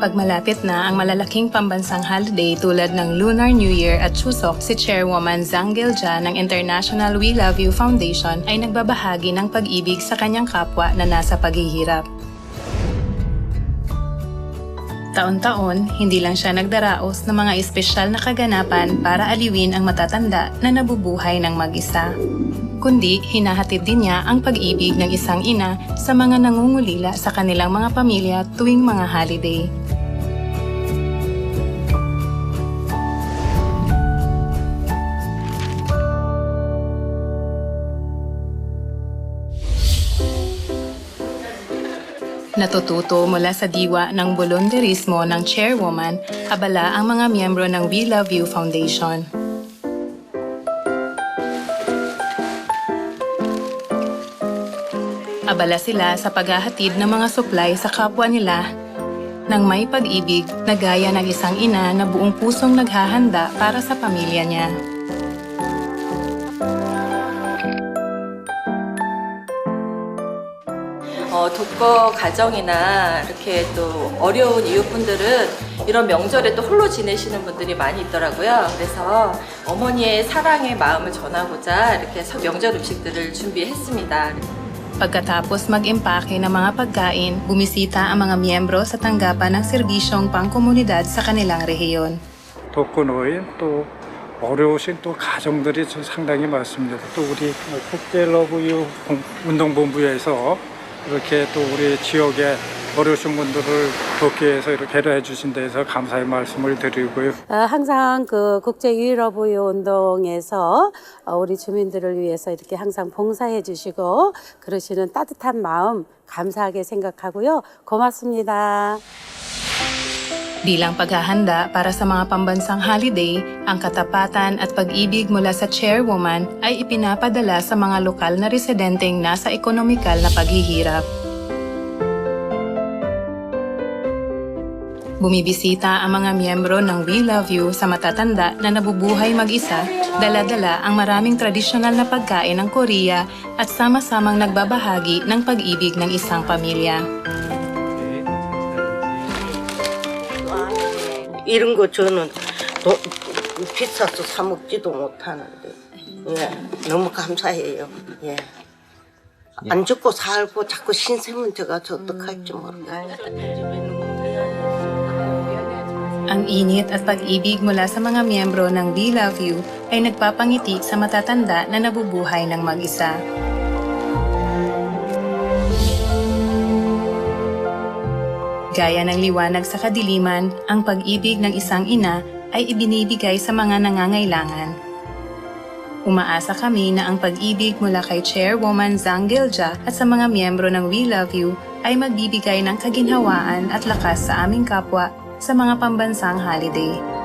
Pag malapit na ang malalaking pambansang holiday tulad ng Lunar New Year at Chuseok, si Chairwoman Zhang Gilja ng International We Love You Foundation ay nagbabahagi ng pag-ibig sa kanyang kapwa na nasa paghihirap. Taon-taon, hindi lang siya nagdaraos ng mga espesyal na kaganapan para aliwin ang matatanda na nabubuhay ng mag-isa. Kundi hinahatid din niya ang pag-ibig ng isang ina sa mga nangungulila sa kanilang mga pamilya tuwing mga holiday. Natututo mula sa diwa ng volunteerismo ng chairwoman, abala ang mga miyembro ng We Love You Foundation. Abala sila sa paghahatid ng mga supply sa kapwa nila ng may pag-ibig na gaya ng isang ina na buong pusong naghahanda para sa pamilya niya. 어, 독거 가정이나 이렇게 또 어려운 이웃분들은 이런 명절에 또 홀로 지내시는 분들이 많이 있더라고요. 그래서 어머니의 사랑의 마음을 전하고자 이렇게 서- 명절 음식들을 준비했습니다. Pagkatapos mag-impake ng mga pagkain, bumisita ang mga miyembro sa tanggapan ng serbisyong pangkomunidad sa kanilang rehiyon. 독거노인 또 어려우신 또 가정들이 좀 상당히 많습니다. 또 우리 국제 러브유 공- 운동본부에서 이렇게 또 우리 지역에 어려우신 분들을 돕기 위해서 이렇게 배려해 주신 데서 감사의 말씀을 드리고요. 어, 항상 그 국제 유일러브유 운동에서 어, 우리 주민들을 위해서 이렇게 항상 봉사해 주시고 그러시는 따뜻한 마음 감사하게 생각하고요. 고맙습니다. Bilang paghahanda para sa mga pambansang holiday, ang katapatan at pag-ibig mula sa chairwoman ay ipinapadala sa mga lokal na residenteng nasa ekonomikal na paghihirap. Bumibisita ang mga miyembro ng We Love You sa matatanda na nabubuhay mag-isa, dala-dala ang maraming tradisyonal na pagkain ng Korea at sama-samang nagbabahagi ng pag-ibig ng isang pamilya. 이런 거 저는 도, 비싸서 사 먹지도 못하는데 예 너무 감사해요 예. 안 죽고 살고 자꾸 신세면 제가 저 어떡할지 모르겠어요 Ang init at pag-ibig mula sa mga miyembro ng We Love You ay nagpapangiti sa matatanda na nabubuhay ng mag-isa. Gaya ng liwanag sa kadiliman, ang pag-ibig ng isang ina ay ibinibigay sa mga nangangailangan. Umaasa kami na ang pag-ibig mula kay Chairwoman Zhang Gilja at sa mga miyembro ng We Love You ay magbibigay ng kaginhawaan at lakas sa aming kapwa sa mga pambansang holiday.